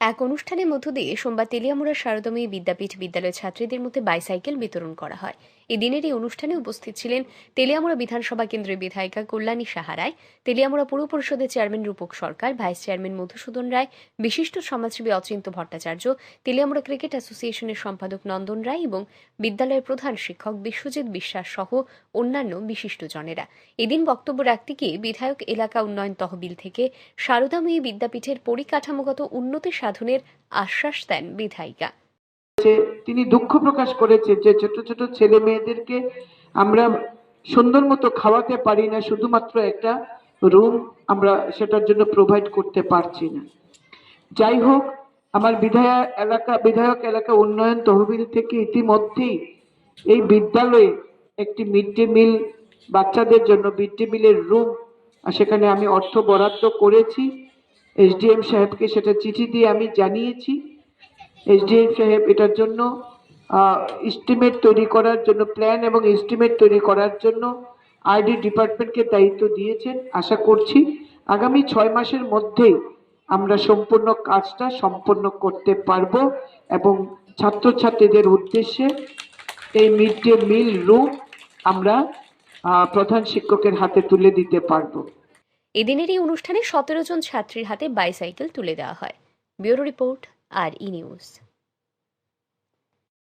এক অনুষ্ঠানের মধ্য দিয়ে সোমবার তেলিয়ামুড়া শারদময়ী বিদ্যাপীঠ বিদ্যালয়ের ছাত্রীদের মধ্যে বাইসাইকেল বিতরণ করা হয়। এই দিনের এই অনুষ্ঠানে উপস্থিত ছিলেন তেলিয়ামুড়া বিধানসভা কেন্দ্রের বিধায়িকা কল্যাণী সাহারায় তেলিয়ামুড়া পুর পরিষদের chairman Rupak Sarkar, vice chairman Madhusudan Roy, বিশিষ্ট সমাজসেবী অচিন্ত ভট্টাচার্য, তেলিয়ামুড়া ক্রিকেট অ্যাসোসিয়েশনের সম্পাদক নন্দন রায় এবং বিদ্যালয়ের প্রধান শিক্ষক বিশ্বজিৎ বিশ্বাস সহ অন্যান্য বিশিষ্টজনেরা এদিন বক্তব্য রাখতে গিয়ে বিধায়ক এলাকা উন্নয়ন তহবিল থেকে শারদাময়ী বিদ্যাপীঠের পরিকাঠামোগত উন্নতি সাধনের আশ্বাস দেন বিধায়িকা। তিনি দুঃখ প্রকাশ করেছে যে ছোট ছোট ছেলে মেয়েদেরকে আমরা সুন্দর মতো খাওয়াতে পারি না, শুধুমাত্র একটা রুম আমরা সেটার জন্য প্রোভাইড করতে পারছি না। যাই হোক, আমার বিধায়ক এলাকা বিধায়ক এলাকা উন্নয়ন তহবিল থেকে ইতিমধ্যেই এই বিদ্যালয়ে একটি মিড ডে মিল বাচ্চাদের জন্য মিড ডে মিলের রুম সেখানে আমি অর্থ বরাদ্দ করেছি। এসডিএম সাহেবকে সেটা চিঠি দিয়ে আমি জানিয়েছি। এসডিএম সাহেব এটার জন্য এস্টিমেট তৈরি করার জন্য প্ল্যান এবং এস্টিমেট তৈরি করার জন্য আরডি ডিপার্টমেন্টকে দায়িত্ব দিয়েছেন। আশা করছি আগামী ছয় মাসের মধ্যেই আমরা সম্পূর্ণ কাজটা সম্পন্ন করতে পারব এবং ছাত্রছাত্রীদের উদ্দেশ্যে এই মিড ডে মিল রুম আমরা প্রধান শিক্ষকের হাতে তুলে দিতে পারব। এদিনের এই অনুষ্ঠানে সতেরো জন ছাত্রীর হাতে বাইসাইকেল তুলে দেওয়া হয়। Bureau report. আর ই নিউজ